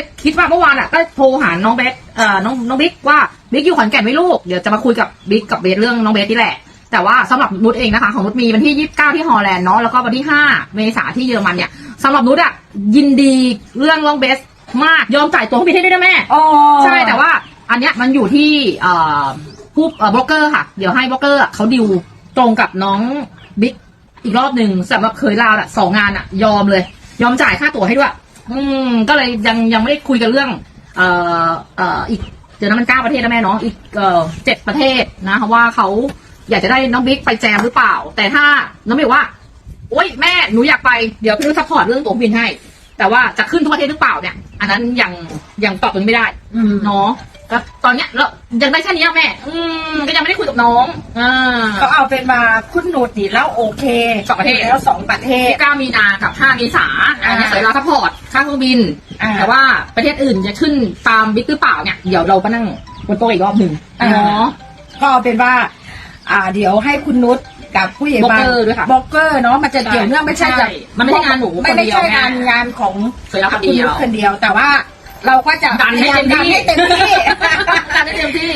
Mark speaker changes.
Speaker 1: เลยคิดว่าเมื่อวานอะก็โทรหาน้องเบสเอ่อน้องน้องบิ๊กว่าบิ๊กอยู่ขอนแก่นไหม่ลูกเดี๋ยวจะมาคุยกับบิ๊กกับเบสเรื่องน้องเบสนี่แหละ แต่ว่าสำหรับนุชเองนะคะของนุชมีวันที่29ที่ฮอลแลนด์เนาะแล้วก็วันที่5เมษาที่เยอรมันเนี่ยสำหรับนุชอะยินดีเรื่องน้องเบสมากยอมจ่ายตั๋วเครื่องบินให้ด้วยนะแม่
Speaker 2: อ๋อ
Speaker 1: ใช่แต่ว่าอันเนี้ยมันอยู่ที่เอ่อผู้เอ่อบล็อกเกอร์ค่ะ เดี๋ยวให้บล็อกเกอร์อะเขาดิวตรงกับน้องบิ๊กอีกรอบหนึ่งสำหรับเคยลาวอะสองงานอะยอมเลย ยอมจ่ายค่าตั๋วให้ด้วย อืม ก็เลยยังยังไม่ได้คุยกันเรื่อง เอ่อเอ่ออีกเดี๋ยวนะมันเก้าประเทศนะแม่เนาะอีกเอ่อเจ็ดประเทศนะว่าเขาอยากจะได้น้องบิ๊กไปแจมหรือเปล่า แต่ถ้าน้องบิ๊กบอกว่าโอ๊ยแม่หนูอยากไปเดี๋ยวพี่นุ้ยซัพพอร์ตเรื่องตั๋วบินให้ แต่ว่าจะขึ้นทุกประเทศหรือเปล่าเนี่ย อันนั้นยังยังตอบตรงนี้ไม่ได้
Speaker 2: อืม
Speaker 1: เนาะ ก็ตอนเนี้ยเรายังได้แค่นี้อะแม่ อืมก็ยังไม่ได้คุยกับน้องอ่า
Speaker 2: ก็เอาเป็นมาคุณหนูดีแล้วโอเค
Speaker 1: สองประเทศ
Speaker 2: แล้วสองประเทศ
Speaker 1: เก้ามีนากับห้าเมษาอันนี้
Speaker 2: อ่า
Speaker 1: ใส่เราซัพพอร์ตค่าเครื่องบิน
Speaker 2: อ่า
Speaker 1: แต่ว่าประเทศอื่นจะขึ้นตามบิ๊กหรือเปล่าเนี่ย เดี๋ยวเราไปนั่งบนโต๊ะอีกรอบหนึ่ง
Speaker 2: อ่า
Speaker 1: เนาะ
Speaker 2: ก็เอาเป็นว่า อ่า เดี๋ยวให้คุณนุชกับผู้ใหญ่บ้าน
Speaker 1: บล็อกเกอร์ด้วยค่ะ
Speaker 2: บล็อกเกอร์เนาะมันจะเกี่ยวเนื่องไม่ใช่
Speaker 1: ใช่
Speaker 2: กับ
Speaker 1: มันไม่ใช่งานหนู
Speaker 2: ไม่
Speaker 1: คน
Speaker 2: ไม่
Speaker 1: เดียว
Speaker 2: ใช่
Speaker 1: แม่
Speaker 2: งานงานของ
Speaker 1: สวยแล้วคน
Speaker 2: คุณ
Speaker 1: เดีย
Speaker 2: นุช
Speaker 1: ว
Speaker 2: คนเดียว แต่ว่า เราก็จะ
Speaker 1: ดันให้เต็มที่
Speaker 2: พยายาดันให้เต็มที่
Speaker 1: ดันให้เต็มที่